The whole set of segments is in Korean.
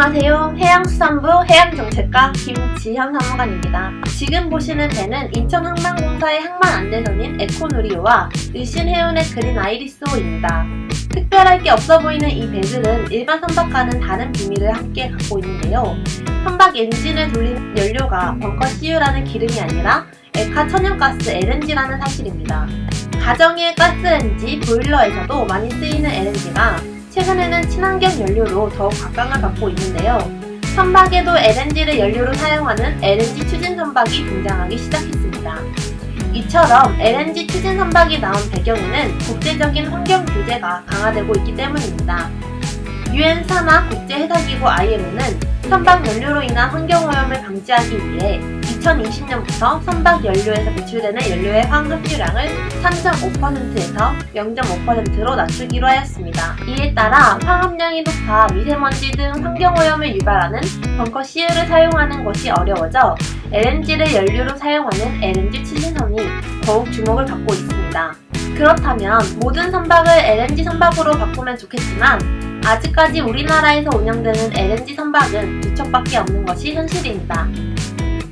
안녕하세요. 해양수산부 해양정책과 김지현 사무관입니다. 지금 보시는 배는 인천항만공사의 항만 안내선인 에코누리오와 의신해운의 그린 아이리스호입니다. 특별할 게 없어 보이는 이 배들은 일반 선박과는 다른 비밀을 함께 갖고 있는데요. 선박 엔진을 돌리는 연료가 벙커 CU라는 기름이 아니라 에카 천연가스 LNG라는 사실입니다. 가정의 가스레인지, 보일러에서도 많이 쓰이는 LNG가 최근에는 친환경 연료로 더욱 각광을 받고 있는데요. 선박에도 LNG를 연료로 사용하는 LNG 추진 선박이 등장하기 시작했습니다. 이처럼 LNG 추진 선박이 나온 배경에는 국제적인 환경 규제가 강화되고 있기 때문입니다. 유엔 산하 국제해사기구 IMO는 선박 연료로 인한 환경오염을 방지하기 위해 2020년부터 선박 연료에서 배출되는 연료의 화학흡유량을 3.5%에서 0.5%로 낮추기로 하였습니다. 이에 따라 화학함량이 높아 미세먼지 등 환경오염을 유발하는 벙커 CU를 사용하는 것이 어려워져 LNG를 연료로 사용하는 LNG 추진선이 더욱 주목을 받고 있습니다. 그렇다면 모든 선박을 LNG 선박으로 바꾸면 좋겠지만 아직까지 우리나라에서 운영되는 LNG 선박은 두 척밖에 없는 것이 현실입니다.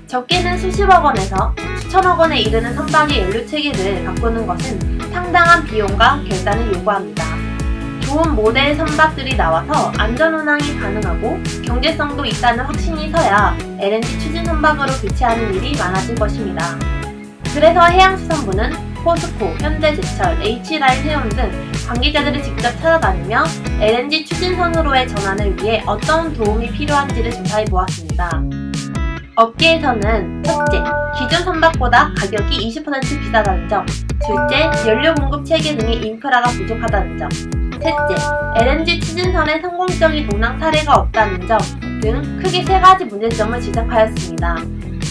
적게는 수십억 원에서 수천억 원에 이르는 선박의 연료 체계를 바꾸는 것은 상당한 비용과 결단을 요구합니다. 좋은 모델 선박들이 나와서 안전 운항이 가능하고 경제성도 있다는 확신이 서야 LNG 추진 선박으로 교체하는 일이 많아질 것입니다. 그래서 해양수산부는 포스코, 현대제철, H라인 해운 등 관계자들을 직접 찾아다니며 LNG 추진선으로의 전환을 위해 어떤 도움이 필요한지를 조사해 보았습니다. 업계에서는 첫째, 기존 선박보다 가격이 20% 비싸다는 점, 둘째, 연료 공급 체계 등의 인프라가 부족하다는 점, 셋째, LNG 추진선의 성공적인 운항 사례가 없다는 점 등 크게 세 가지 문제점을 지적하였습니다.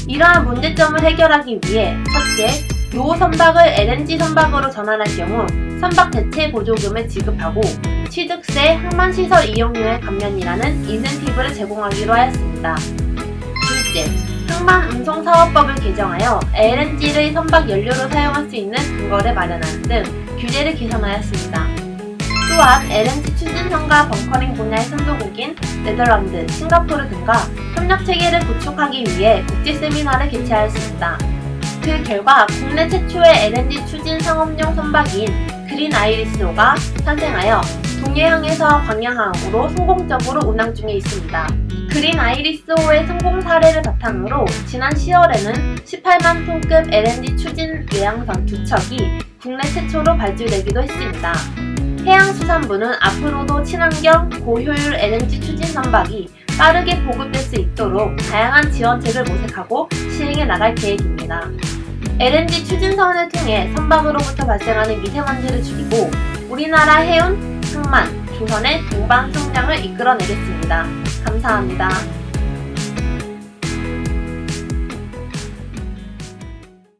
이러한 문제점을 해결하기 위해 첫째, 노후 선박을 LNG 선박으로 전환할 경우 선박 대체 보조금을 지급하고 취득세, 항만시설 이용료의 감면이라는 인센티브를 제공하기로 하였습니다. 둘째, 항만 운송 사업법을 개정하여 LNG를 선박 연료로 사용할 수 있는 근거를 마련하는 등 규제를 개선하였습니다. 또한 LNG 추진선과 벙커링 분야의 선도국인 네덜란드, 싱가포르 등과 협력 체계를 구축하기 위해 국제 세미나를 개최하였습니다. 그 결과 국내 최초의 LNG 추진 상업용 선박인 그린 아이리스호가 탄생하여 동해항에서 광양항으로 성공적으로 운항 중에 있습니다. 그린 아이리스호의 성공 사례를 바탕으로 지난 10월에는 18만 톤급 LNG 추진 외양선 두 척이 국내 최초로 발주되기도 했습니다. 해양수산부는 앞으로도 친환경 고효율 LNG 추진 선박이 빠르게 보급될 수 있도록 다양한 지원책을 모색하고 시행해 나갈 계획입니다. LNG 추진선을 통해 선박으로부터 발생하는 미세먼지를 줄이고 우리나라 해운, 항만, 조선의 동반 성장을 이끌어내겠습니다. 감사합니다.